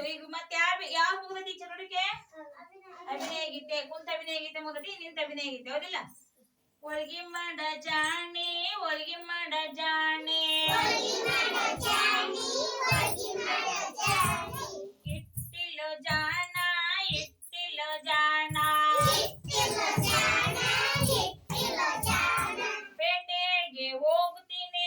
ಆಯ್ತು ಈಗ ಮತ್ತೆ ಯಾವ ಯಾವ ಮುಗ್ದತಿ ಚಟುವಟಿಕೆ ಅಭಿನಯ ಗೀತೆ, ಕುಂತ ಅಭಿನಯ ಗೀತೆ ಮುಗ್ದತಿ ನಿಂತ ಅಭಿನಯ ಗೀತೆ, ಹೌದಿಲ್ಲ? ಒಳಗಿ ಮಾಡ ಜಾಣೆ, ಒಳಗಿ ಮಾಡ ಜಾಣೆ. ಪೇಟೆಗೆ ಹೋಗ್ತೀನಿ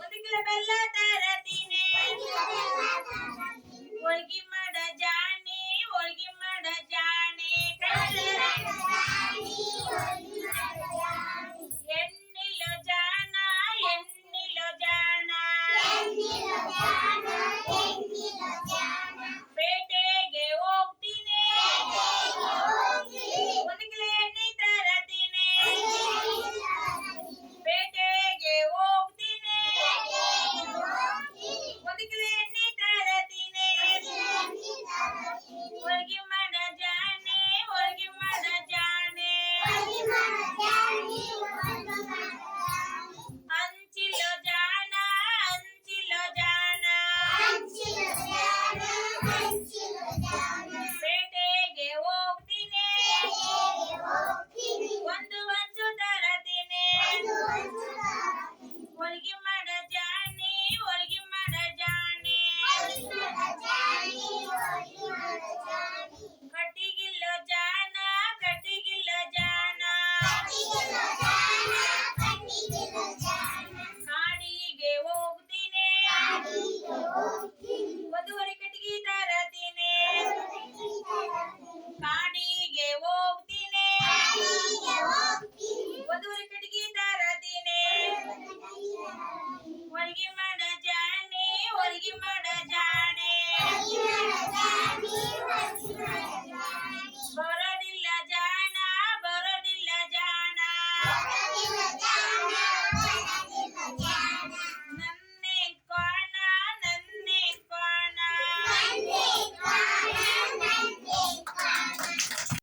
ஒதுக்கல வெள்ள தர தீனே ஒழுகி மட ஜா 妈妈的家。ಕಾಡಿಗೆ ಹೋಗ್ತೀನಿ ವಧುವರ ಕಡೆಗೆ